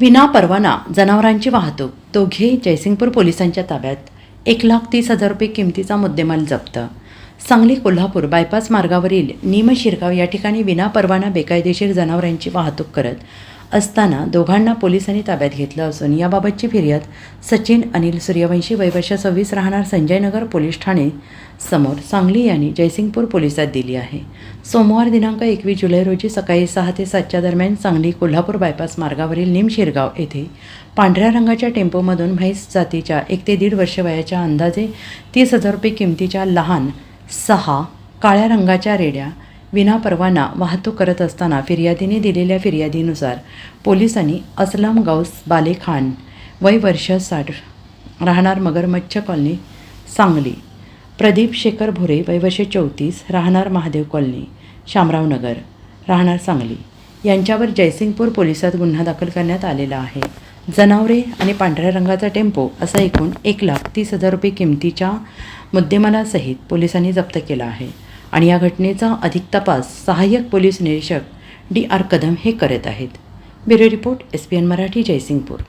विना परवाना जनावरांची वाहतूक. दोघे जयसिंगपूर पोलिसांच्या ताब्यात. एक लाख तीस हजार रुपये किमतीचा मुद्देमाल जप्त. सांगली कोल्हापूर बायपास मार्गावरील निम शिरगाव या ठिकाणी विना परवाना बेकायदेशीर जनावरांची वाहतूक करत असताना दोघांना पोलिसांनी ताब्यात घेतलं असून याबाबतची फिर्याद सचिन अनिल सूर्यवंशी वयवर्ष सव्वीस राहणार संजयनगर पोलीस ठाणे समोर सांगली यांनी जयसिंगपूर पोलिसात दिली आहे. सोमवार दिनांक एकवीस जुलै रोजी सकाळी सहा ते सातच्या दरम्यान सांगली कोल्हापूर बायपास मार्गावरील निमशिरगाव येथे पांढऱ्या रंगाच्या टेम्पोमधून म्हैस जातीच्या एक ते दीड वर्ष वयाच्या अंदाजे तीस हजार रुपये किमतीच्या लहान सहा काळ्या रंगाच्या रेड्या विना परवाना वाहतूक करत असताना फिर्यादीने दिलेल्या फिर्यादीनुसार पोलिसांनी असलाम गौस बाले खान वय वर्ष साठ राहणार मगरमच्छ कॉलनी सांगली प्रदीप शेखर भोरे वयवर्ष चौतीस राहणार महादेव कॉलनी शामराव नगर राहणार सांगली. यांच्यावर जयसिंगपूर पोलिसात गुन्हा दाखल करण्यात आलेला आहे. जनावरे आणि पांढऱ्या रंगाचा टेम्पो असा एकूण एक लाख तीस हजार रुपये किमतीच्या मुद्देमालासहित पोलिसांनी जप्त केला आहे. आणि या घटनेचा अधिक तपास सहाय्यक पोलीस निरीक्षक डी आर कदम हे करत आहेत. Bureau report S P N Marathi Jaysingpur.